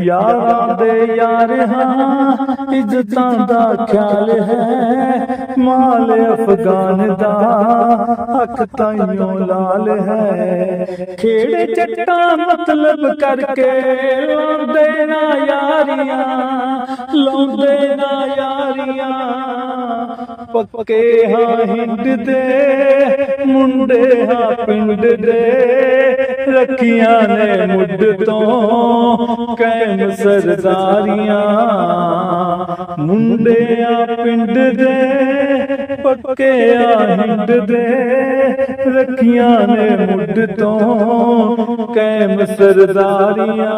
ਯਾਰਾਂ ਦੇ ਯਾਰ ਹਾਂ ਇੱਜ਼ਤਾਂ ਦਾ ਖਿਆਲ ਹੈ। ਮਾਲ ਅਫਗਾਨ ਦਾ ਹੱਕ ਤਾਈਓ ਲਾਲ ਹੈ। ਖੇੜੇ ਚੱਟਾ ਮਤਲਬ ਕਰਕੇ ਲਾਉਂਦੇ ਨਾ ਯਾਰੀਆਂ, ਲਾਉਂਦੇ ਨਾ ਯਾਰੀਆਂ। ਪੱਕੇ ਹਾਂ ਹਿੰਦ ਦੇ, ਮੁੰਡੇ ਹਾਂ ਪਿੰਡ ਦੇ, ਰੱਖੀਆਂ ਨੇ ਮੁੱਢ ਤੋਂ ਸਰਦਾਰੀਆਂ। ਮੁੰਡਿਆਂ ਪਿੰਡ ਦੇ, ਪੱਕੇ ਆ ਹਿੰਦ ਦੇ। ਰੱਖੀਆਂ ਨੇ ਮੁੱਢ ਤੋਂ ਕੈਮ ਸਰਦਾਰੀਆਂ।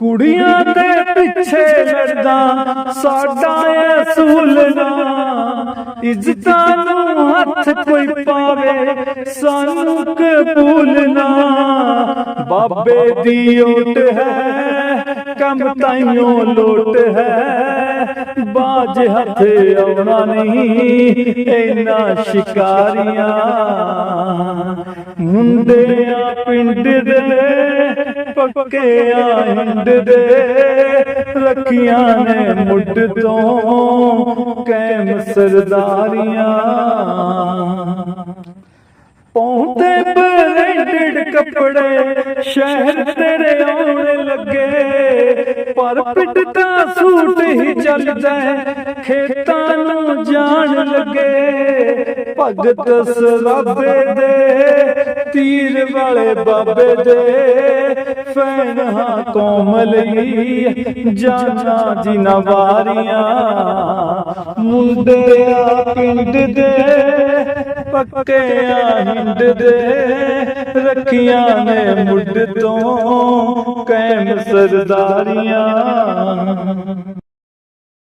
ਕੁੜੀਆਂ ਦੇ ਪਿੱਛੇ ਲੜਦਾ ਸਾਡਾ ਅਸੂਲ ਨਾ ਇੱਜ਼ਤਾਂ ਨੂੰ ਹੱਥ ਕੋਈ ਪਾਵੇ, ਸਾਨੂੰ ਕਬੂਲ ਬਾਬੇ ਦੀ ਓਟ ਹੈ, ਕੰਮ ਤਾਈਓ ਲੋਟ ਹੈ। ਬਾਜ ਹੱਥ ਆਉਣਾ ਨਹੀਂ ਇਹਨਾਂ ਸ਼ਿਕਾਰੀਆਂ। ਮੁੰਡਿਆਂ ਪਿੰਡ ਦੇ ਪੱਕਿਆ ਹਿੰਦ ਦੇ। ਰੱਖੀਆਂ ਨੇ ਮੁੱਢ ਤੋਂ ਕੈਮ ਸਰਦਾਰੀਆਂ। ਪੌਂਦੇ ਬ੍ਰਾਂਡਡ ਕੱਪੜੇ, ਸ਼ਹਿਰ ਤੇਰੇ ਆਉਣ ਲੱਗੇ। ਪਰ ਪਿੱਟ ਤਾਂ ਸੂਟ ਹੀ ਚੱਲਦਾ ਖੇਤਾਂ ਨੂੰ ਜਾਣ ਲੱਗੇ। ਭਗਤ ਸਰਾਬੇ ਦੇ, ਤੀਰ ਵਾਲੇ ਬਾਬੇ ਦੇ। ਫੈਨ ਹਾਂ ਕੌਮ ਲਈ ਜਾਨਾ ਜੀ ਨਵਾਰੀਆਂ ਮੁੰਡਿਆ ਪਿੰਡ ਦੇ ਪੱਕਿਆ ਹਿੰਦ ਦੇ। ਰੱਖੀਆਂ ਨੇ ਮੁੱਢ ਤੋਂ ਕੈਮ ਸਰਦਾਰੀਆਂ